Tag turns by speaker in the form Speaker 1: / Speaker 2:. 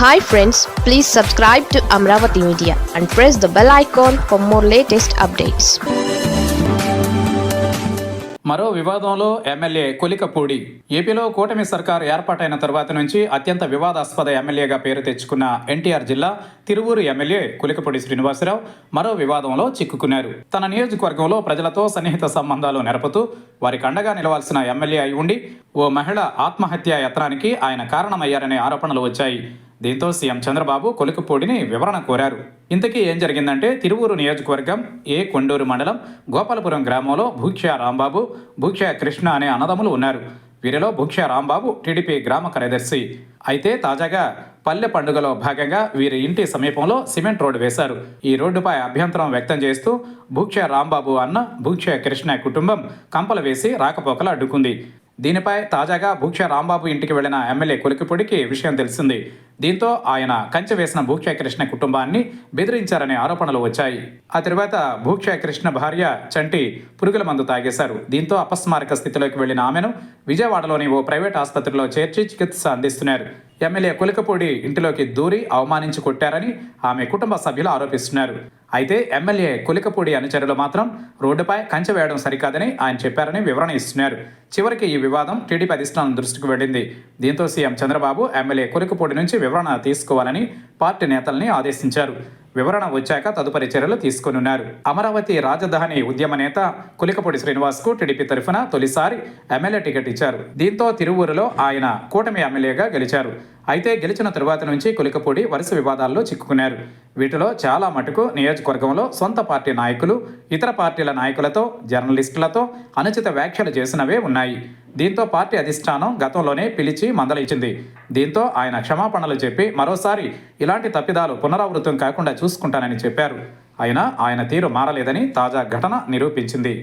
Speaker 1: Hi friends please subscribe to Amaravati media and press the bell icon for more latest updates
Speaker 2: మరో వివాదంలో MLA Kolikapudi. ఏపీలో కూటమి సర్కార్ ఏర్పాటైన తరువాత నుంచి అత్యంత వివాదాస్పద ఎమ్మెల్యేగా పేరు తెచ్చుకున్న ఎన్టీఆర్ జిల్లా తిరువూరు ఎమ్మెల్యే కొలికపూడి శ్రీనివాసరావు మరో వివాదంలో చిక్కుకున్నారు. తన నియోజకవర్గంలో ప్రజలతో సన్నిహిత సంబంధాలు నెరపుతూ వారికి అండగా నిలవాల్సిన ఎమ్మెల్యే అయి ఉండి ఓ మహిళ ఆత్మహత్య యత్నానికి ఆయన కారణమయ్యారనే ఆరోపణలు వచ్చాయి. దీంతో సీఎం చంద్రబాబు కొలికపూడిని వివరణ కోరారు. ఇంతకీ ఏం జరిగిందంటే తిరువూరు నియోజకవర్గం ఏ కొండూరు మండలం గోపాలపురం గ్రామంలో భూక్ష్య రాంబాబు భూక్ష్య కృష్ణ అనే అన్నదమ్ములు ఉన్నారు. వీరిలో భూక్ష్య రాంబాబు టీడీపీ గ్రామ కార్యదర్శి. అయితే తాజాగా పల్లె పండుగలో భాగంగా వీరి ఇంటి సమీపంలో సిమెంట్ రోడ్డు వేశారు. ఈ రోడ్డుపై అభ్యంతరం వ్యక్తం చేస్తూ భూక్ష్య రాంబాబు అన్న భూక్ష్య కృష్ణ కుటుంబం కంపలు వేసి రాకపోకలు అడ్డుకుంది. దీనిపై తాజాగా భూక్ష రాంబాబు ఇంటికి వెళ్ళిన ఎమ్మెల్యే కొలికిపొడికి విషయం తెలిసింది. దీంతో ఆయన కంచె వేసిన భూక్ష కృష్ణ కుటుంబాన్ని బెదిరించారనే ఆరోపణలు వచ్చాయి. ఆ తర్వాత భూక్ష కృష్ణ భార్య చంటి పురుగుల మందు తాగేశారు. దీంతో అపస్మారక స్థితిలోకి వెళ్ళిన ఆమెను విజయవాడలోని ఓ ప్రైవేట్ ఆసుపత్రిలో చేర్చి చికిత్స అందిస్తున్నారు. ఎమ్మెల్యే కులకపూడి ఇంటిలోకి దూరి అవమానించి కొట్టారని ఆమె కుటుంబ సభ్యులు ఆరోపిస్తున్నారు. అయితే ఎమ్మెల్యే కులికపూడి అనుచరులు మాత్రం రోడ్డుపై కంచె వేయడం సరికాదని ఆయన చెప్పారని వివరణ ఇస్తున్నారు. చివరికి ఈ వివాదం టీడీపీ అధిష్టానం దృష్టికి వెళ్ళింది. దీంతో సీఎం చంద్రబాబు ఎమ్మెల్యే కులికపూడి నుంచి వివరణ తీసుకోవాలని పార్టీ నేతల్ని ఆదేశించారు. వివరణ వచ్చాక తదుపరి చర్యలు తీసుకునున్నారు అమరావతి రాజధాని ఉద్యమ నేత కులికపూడి శ్రీనివాస్కు టీడీపీ తరఫున తొలిసారి ఎమ్మెల్యే టికెట్ ఇచ్చారు. దీంతో తిరువూరులో ఆయన కూటమి ఎమ్మెల్యేగా గెలిచారు. అయితే గెలిచిన తరువాత నుంచి కులికపూడి వరుస వివాదాల్లో చిక్కుకున్నారు. వీటిలో చాలా మటుకు నియోజకవర్గంలో సొంత పార్టీ నాయకులు ఇతర పార్టీల నాయకులతో జర్నలిస్టులతో అనుచిత వ్యాఖ్యలు చేసినవే ఉన్నాయి. దీంతో పార్టీ అధిష్టానం గతంలోనే పిలిచి మందలించింది. దీంతో ఆయన క్షమాపణలు చెప్పి మరోసారి ఇలాంటి తప్పిదాలు పునరావృతం కాకుండా చూసుకుంటానని చెప్పారు. అయినా ఆయన తీరు మారలేదని తాజా ఘటన నిరూపించింది.